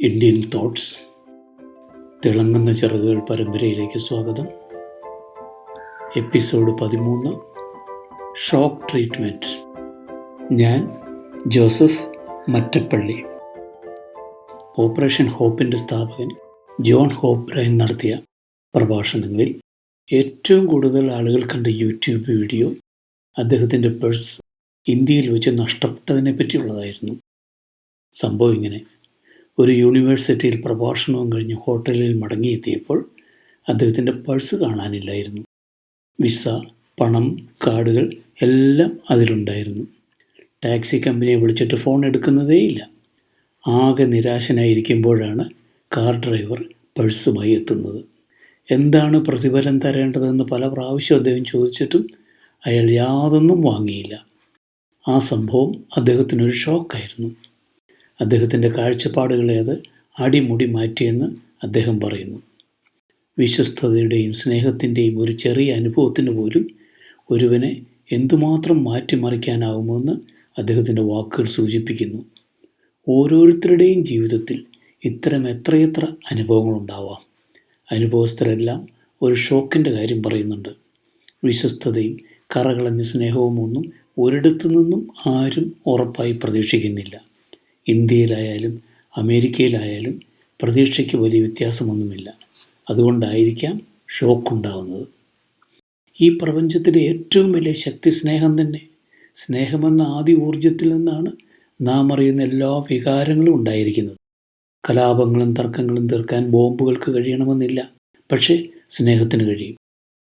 Indian thoughts തിളങ്ങുന്ന ചിറകുകൾ പരമ്പരയിലേക്ക് സ്വാഗതം. എപ്പിസോഡ് പതിമൂന്ന്. ഷോക്ക് ട്രീറ്റ്മെന്റ് ഞാൻ ജോസഫ് മറ്റപ്പള്ളി. ഓപ്പറേഷൻ ഹോപ്പിന്റെ സ്ഥാപകൻ ജോൺ ഹോപ്പ് റൈൻ നടത്തിയ പ്രഭാഷണങ്ങളിൽ ഏറ്റവും കൂടുതൽ ആളുകൾ കണ്ട യൂട്യൂബ് വീഡിയോ അദ്ദേഹത്തിന്റെ പേഴ്സ് ഇന്ത്യയിൽ വെച്ച് നഷ്ടപ്പെട്ടതിനെ പറ്റിയുള്ളതായിരുന്നു സംഭവം ഇങ്ങനെ. ഒരു യൂണിവേഴ്സിറ്റിയിൽ പ്രഭാഷണവും കഴിഞ്ഞ് ഹോട്ടലിൽ മടങ്ങിയെത്തിയപ്പോൾ അദ്ദേഹത്തിന്റെ പഴ്സ് കാണാനില്ലായിരുന്നു. വിസ പണം കാർഡുകൾ എല്ലാം അതിലുണ്ടായിരുന്നു. ടാക്സി കമ്പനിയെ വിളിച്ചിട്ട് ഫോൺ എടുക്കുന്നതേയില്ല. ആകെ നിരാശനായിരിക്കുമ്പോഴാണ് കാർ ഡ്രൈവർ പഴ്സുമായി എത്തുന്നത്. എന്താണ് പ്രതിഫലം തരേണ്ടതെന്ന് പല പ്രാവശ്യം അദ്ദേഹം ചോദിച്ചിട്ടും അയാൾ യാതൊന്നും വാങ്ങിയില്ല. ആ സംഭവം അദ്ദേഹത്തിനൊരു ഷോക്കായിരുന്നു. അദ്ദേഹത്തിന്റെ കാഴ്ചപ്പാടുകളെ അത് അടിമുടി മാറ്റിയെന്ന് അദ്ദേഹം പറയുന്നു. വിശ്വസ്തതയുടെയും സ്നേഹത്തിന്റെയും ഒരു ചെറിയ അനുഭവത്തിന് പോലും ഒരുവനെ എന്തുമാത്രം മാറ്റിമറിക്കാനാവുമെന്ന് അദ്ദേഹത്തിന്റെ വാക്കുകൾ സൂചിപ്പിക്കുന്നു. ഓരോരുത്തരുടെയും ജീവിതത്തിൽ ഇത്തരം എത്രയെത്ര അനുഭവങ്ങളുണ്ടാവാം. അനുഭവസ്ഥരെല്ലാം ഒരു ഷോക്കിന്റെ കാര്യം പറയുന്നുണ്ട്. വിശ്വസ്തതയും കറകളഞ്ഞ സ്നേഹവും ഒന്നും ഒരിടത്തു നിന്നും ആരും ഉറപ്പായി പ്രതീക്ഷിക്കുന്നില്ല. ഇന്ത്യയിലായാലും അമേരിക്കയിലായാലും പ്രതീക്ഷയ്ക്ക് വലിയ വ്യത്യാസമൊന്നുമില്ല. അതുകൊണ്ടായിരിക്കാം ഷോക്കുണ്ടാവുന്നത്. ഈ പ്രപഞ്ചത്തിലെ ഏറ്റവും വലിയ ശക്തി സ്നേഹം തന്നെ. സ്നേഹമെന്ന ആദ്യ ഊർജത്തിൽ നിന്നാണ് നാം അറിയുന്ന എല്ലാ വികാരങ്ങളും ഉണ്ടായിരിക്കുന്നത്. കലാപങ്ങളും തർക്കങ്ങളും തീർക്കാൻ ബോംബുകൾക്ക് കഴിയണമെന്നില്ല. പക്ഷേ സ്നേഹത്തിന് കഴിയും.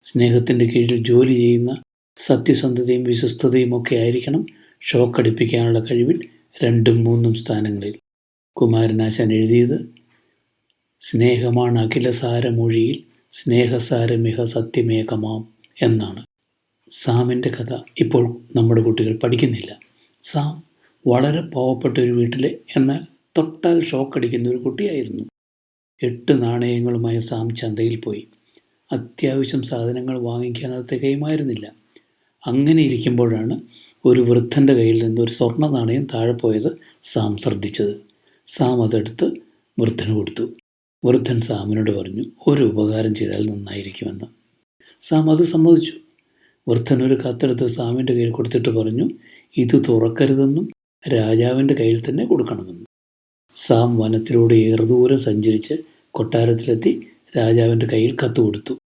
സ്നേഹത്തിന്റെ കീഴിൽ ജോലി ചെയ്യുന്ന സത്യസന്ധതയും വിശ്വസ്തതയും ഒക്കെ ആയിരിക്കണം ഷോക്കടിപ്പിക്കാനുള്ള കഴിവിൽ രണ്ടും മൂന്നും സ്ഥാനങ്ങളിൽ കുമാരനാശാൻ എഴുതിയത് സ്നേഹമാണ് അഖിലസാരമൊഴിയിൽ സ്നേഹസാരമിഹ സത്യമേകമാം എന്നാണ്. സാമിന്റെ കഥ ഇപ്പോൾ നമ്മുടെ കുട്ടികൾ പഠിക്കുന്നില്ല. സാം വളരെ പാവപ്പെട്ട ഒരു വീട്ടിലെ എന്നാൽ തൊട്ടാൽ ഷോക്കടിക്കുന്ന ഒരു കുട്ടിയായിരുന്നു. എട്ട് നാണയങ്ങളുമായി സാം ചന്തയിൽ പോയി. അത്യാവശ്യം സാധനങ്ങൾ വാങ്ങിക്കാൻ അത് തികയുമായിരുന്നില്ല. അങ്ങനെ ഇരിക്കുമ്പോഴാണ് ഒരു വൃദ്ധന്റെ കയ്യിൽ നിന്ന് ഒരു സ്വർണ നാണയം താഴെ പോയത് സാം ശ്രദ്ധിച്ചത്. സാം അതെടുത്ത് വൃദ്ധന് കൊടുത്തു. വൃദ്ധൻ സാമിനോട് പറഞ്ഞു ഒരു ഉപകാരം ചെയ്താൽ നന്നായിരിക്കുമെന്ന്. സാം അത് സമ്മതിച്ചു. വൃദ്ധൻ ഒരു കത്തെടുത്ത് സാമിന്റെ കയ്യിൽ കൊടുത്തിട്ട് പറഞ്ഞു ഇത് തുറക്കരുതെന്നും രാജാവിന്റെ കയ്യിൽ തന്നെ കൊടുക്കണമെന്നും. സാം വനത്തിലൂടെ ഏറെ ദൂരം സഞ്ചരിച്ച് കൊട്ടാരത്തിലെത്തി രാജാവിന്റെ കയ്യിൽ കത്ത് കൊടുത്തു.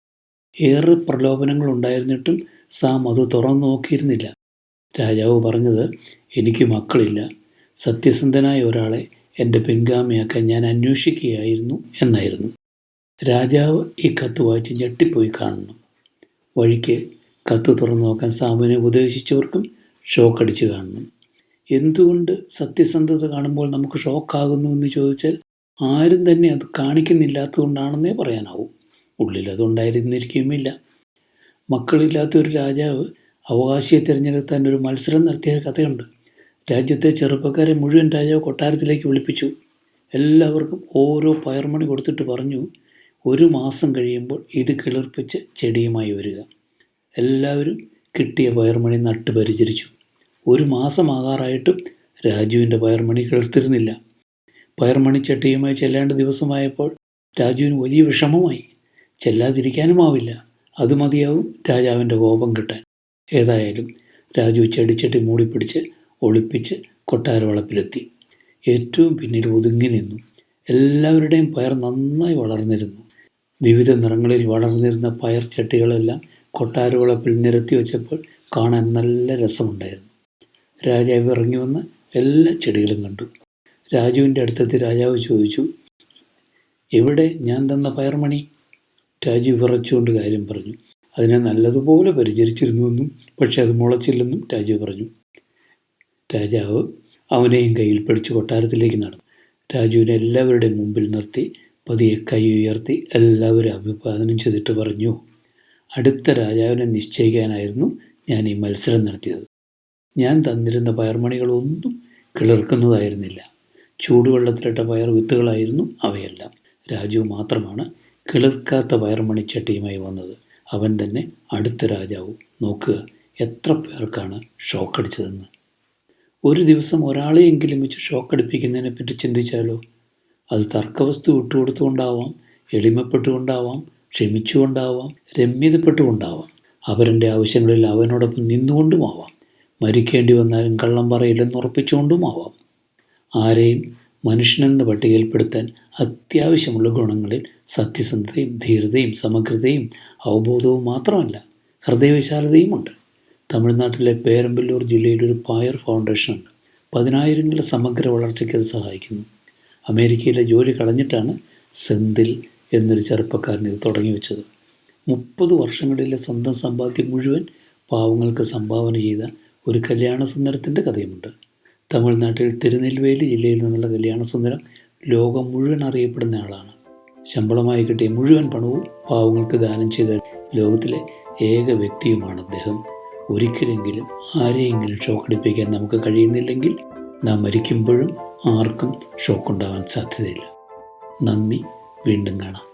ഏറെ പ്രലോഭനങ്ങൾ ഉണ്ടായിരുന്നിട്ടും സാം അത് തുറന്നു നോക്കിയിരുന്നില്ല. രാജാവ് പറഞ്ഞത് എനിക്ക് മക്കളില്ല. സത്യസന്ധനായ ഒരാളെ എന്റെ പിൻഗാമിയാക്കാൻ ഞാൻ അന്വേഷിക്കുകയായിരുന്നു എന്നായിരുന്നു. രാജാവ് ഈ കത്ത് വായിച്ച് ഞെട്ടിപ്പോയി കാണണം വഴിക്ക് കത്ത് തുറന്നു നോക്കാൻ സാമുവിനെ ഉപദേശിച്ചവർക്കും അടിച്ചു കാണണം എന്തുകൊണ്ട് സത്യസന്ധത കാണുമ്പോൾ നമുക്ക് ഷോക്കാകുന്നു എന്ന് ചോദിച്ചാൽ ആരും തന്നെ അത് കാണിക്കുന്നില്ലാത്തതുകൊണ്ടാണെന്നേ പറയാനാവൂ. ഉള്ളിൽ അതുണ്ടായിരുന്നിരിക്കുകയുമില്ല. മക്കളില്ലാത്ത ഒരു രാജാവ് അവകാശിയെ തിരഞ്ഞെടുക്കാൻ ഒരു മത്സരം നടത്തിയ കഥയുണ്ട്. രാജ്യത്തെ ചെറുപ്പക്കാരെ മുഴുവൻ രാജാവ് കൊട്ടാരത്തിലേക്ക് വിളിപ്പിച്ചു. എല്ലാവർക്കും ഓരോ പയർമണി കൊടുത്തിട്ട് പറഞ്ഞു ഒരു മാസം കഴിയുമ്പോൾ ഇത് കിളിർപ്പിച്ച് ചെടിയുമായി വരിക. എല്ലാവരും കിട്ടിയ പയർമണി നട്ട് പരിചരിച്ചു. ഒരു മാസമാകാറായിട്ടും രാജുവിന്റെ പയർമണി കിളിർത്തിരുന്നില്ല. പയർമണി ചട്ടിയുമായി ചെല്ലേണ്ട ദിവസമായപ്പോൾ രാജുവിന് വലിയ വിഷമമായി. ചെല്ലാതിരിക്കാനും ആവില്ല അത് മതിയാവും രാജാവിന്റെ കോപം കിട്ടാൻ. ഏതായാലും രാജു ചെടിച്ചട്ടി മൂടിപ്പിടിച്ച് ഒളിപ്പിച്ച് കൊട്ടാര വളപ്പിലെത്തി ഏറ്റവും പിന്നിൽ ഒതുങ്ങി നിന്നു. എല്ലാവരുടെയും പയർ നന്നായി വളർന്നിരുന്നു. വിവിധ നിറങ്ങളിൽ വളർന്നിരുന്ന പയർ ചട്ടികളെല്ലാം കൊട്ടാര വളപ്പിൽ നിരത്തി വെച്ചപ്പോൾ കാണാൻ നല്ല രസമുണ്ടായിരുന്നു. രാജാവ് ഇറങ്ങി വന്ന് എല്ലാ ചെടികളും കണ്ടു. രാജുവിന്റെ അടുത്തെത്തി രാജാവ് ചോദിച്ചു എവിടെ ഞാൻ തന്ന പയർമണി രാജു വിറച്ചുകൊണ്ട് കാര്യം പറഞ്ഞു. അതിനെ നല്ലതുപോലെ പരിചരിച്ചിരുന്നുവെന്നും പക്ഷെ അത് മുളച്ചില്ലെന്നും രാജു പറഞ്ഞു. രാജാവ് അവനെയും കയ്യിൽ പിടിച്ച് കൊട്ടാരത്തിലേക്ക് നടന്നു. രാജുവിനെ എല്ലാവരുടെയും മുമ്പിൽ നിർത്തി പതിയെ കൈ ഉയർത്തി എല്ലാവരും അഭിവാദനം ചെയ്തിട്ട് പറഞ്ഞു അടുത്ത രാജാവിനെ നിശ്ചയിക്കാനായിരുന്നു ഞാൻ ഈ മത്സരം നടത്തിയത്. ഞാൻ തന്നിരുന്ന പയർമണികളൊന്നും കിളിർക്കുന്നതായിരുന്നില്ല. ചൂടുവെള്ളത്തിലിട്ട പയർ വിത്തുകളായിരുന്നു അവയെല്ലാം. രാജു മാത്രമാണ് കിളിർക്കാത്ത പയർമണിച്ചട്ടിയുമായി വന്നത്. അവൻ തന്നെ അടുത്ത രാജാവ്. നോക്കുക എത്ര പേർക്കാണ് ഷോക്കടിച്ചതെന്ന്. ഒരു ദിവസം ഒരാളെയെങ്കിലും വെച്ച് ഷോക്കടിപ്പിക്കുന്നതിനെ പറ്റി ചിന്തിച്ചാലോ? അത് തർക്കവസ്തു വിട്ടുകൊടുത്തുകൊണ്ടാവാം എളിമപ്പെട്ടുകൊണ്ടാവാം ക്ഷമിച്ചുകൊണ്ടാവാം രമ്യതപ്പെട്ടുകൊണ്ടാവാം. അവരന്റെ ആവശ്യങ്ങളിൽ അവനോടൊപ്പം നിന്നുകൊണ്ടുമാവാം. മരിക്കേണ്ടി വന്നാലും കള്ളം പറയില്ലെന്ന് ഉറപ്പിച്ചുകൊണ്ടുമാവാം. ആരെയും മനുഷ്യനെന്ന പട്ടികയിൽപ്പെടുത്താൻ അത്യാവശ്യമുള്ള ഗുണങ്ങളിൽ സത്യസന്ധതയും ധീരതയും സമഗ്രതയും അവബോധവും മാത്രമല്ല ഹൃദയവിശാലതയുമുണ്ട്. തമിഴ്നാട്ടിലെ പേരമ്പല്ലൂർ ജില്ലയിലെ ഒരു പായർ ഫൗണ്ടേഷൻ ഉണ്ട്. പതിനായിരങ്ങളുടെ സമഗ്ര വളർച്ചയ്ക്ക് അത് സഹായിക്കുന്നു. അമേരിക്കയിലെ ജോലി കളഞ്ഞിട്ടാണ് സെന്തിൽ എന്നൊരു ചെറുപ്പക്കാരൻ ഇത് തുടങ്ങി വെച്ചത് മുപ്പത് വർഷങ്ങളിലെ സ്വന്തം സമ്പാദ്യം മുഴുവൻ പാവങ്ങൾക്ക് സംഭാവന ചെയ്ത ഒരു കല്യാണ സുന്ദരത്തിന്റെ കഥയുമുണ്ട്. തമിഴ്നാട്ടിൽ തിരുനെൽവേലി ജില്ലയിൽ നിന്നുള്ള കല്യാണസുന്ദരം ലോകം മുഴുവൻ അറിയപ്പെടുന്ന ആളാണ്. ശമ്പളമായി കിട്ടിയ മുഴുവൻ പണവും പാവങ്ങൾക്ക് ദാനം ചെയ്ത ലോകത്തിലെ ഏക വ്യക്തിയുമാണ് അദ്ദേഹം. ഒരിക്കലെങ്കിലും ആരെയെങ്കിലും ഷോക്കടിപ്പിക്കാൻ നമുക്ക് കഴിയുന്നില്ലെങ്കിൽ നാം മരിക്കുമ്പോഴും ആർക്കും ഷോക്കുണ്ടാവാൻ സാധ്യതയില്ല. നന്ദി വീണ്ടും കാണാം.